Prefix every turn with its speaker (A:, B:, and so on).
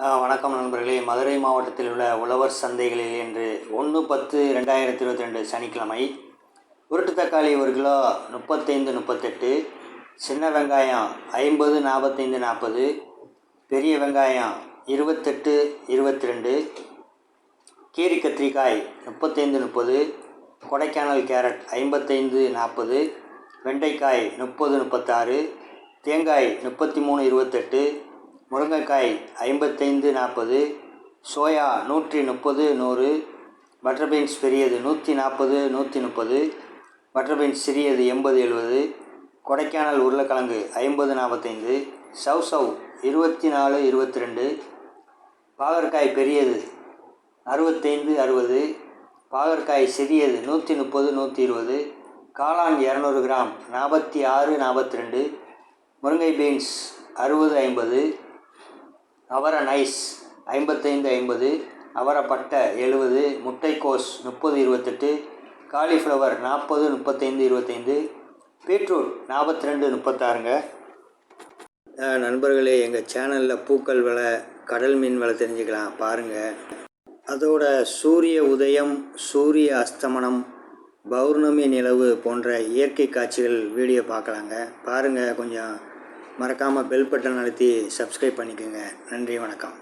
A: வணக்கம் நண்பர்களே. மதுரை மாவட்டத்தில் உள்ள உழவர் சந்தைகளில் இன்று ஒன்று பத்து ரெண்டாயிரத்தி இருபத்தி ரெண்டு சனிக்கிழமை உருட்டு தக்காளி ஒரு கிலோ முப்பத்தைந்து முப்பத்தெட்டு சின்ன வெங்காயம் ஐம்பது நாற்பத்தைந்து நாற்பது பெரிய வெங்காயம் இருபத்தெட்டு இருபத்தி ரெண்டு கீரி கத்திரிக்காய் முப்பத்தைந்து முப்பது கொடைக்கானல் கேரட் ஐம்பத்தைந்து நாற்பது வெண்டைக்காய் முப்பது முப்பத்தாறு தேங்காய் முப்பத்தி மூணு இருபத்தெட்டு முருங்கைக்காய் ஐம்பத்தைந்து நாற்பது சோயா நூற்றி முப்பது நூறு பட்டர் பீன்ஸ் பெரியது நூற்றி நாற்பது நூற்றி முப்பது பட்டர் பீன்ஸ் சிறியது எண்பது எழுபது கொடைக்கானல் உருளைக்கிழங்கு ஐம்பது நாற்பத்தைந்து சவ் சவ் இருபத்தி நாலு இருபத்தி ரெண்டு பாகற்காய் பெரியது அறுபத்தைந்து அறுபது பாகற்காய் சிறியது நூற்றி முப்பது நூற்றி இருபது காளான் இரநூறு கிராம் நாற்பத்தி ஆறு நாற்பத்தி ரெண்டு முருங்கை பீன்ஸ் அறுபது ஐம்பது அவரை நைஸ் ஐம்பத்தைந்து ஐம்பது. அவரை பட்டை எழுபது முட்டைக்கோஸ் முப்பது இருபத்தெட்டு. காலிஃப்ளவர் நாற்பது முப்பத்தைந்து இருபத்தைந்து. பீட்ரூட் நாற்பத்தி ரெண்டு முப்பத்தாறுங்க நண்பர்களே எங்கள் சேனலில் பூக்கள் விலை கடல் மீன் விலை தெரிஞ்சுக்கலாம் பாருங்கள் அதோட சூரிய உதயம் சூரிய அஸ்தமனம் பௌர்ணமி நிலவு போன்ற இயற்கை காட்சிகள் வீடியோ பார்க்கலாங்க. பாருங்கள் கொஞ்சம் மறக்காமல் பெல் பட்டன் அழுத்தி சப்ஸ்கிரைப் பண்ணிக்கோங்க. நன்றி வணக்கம்.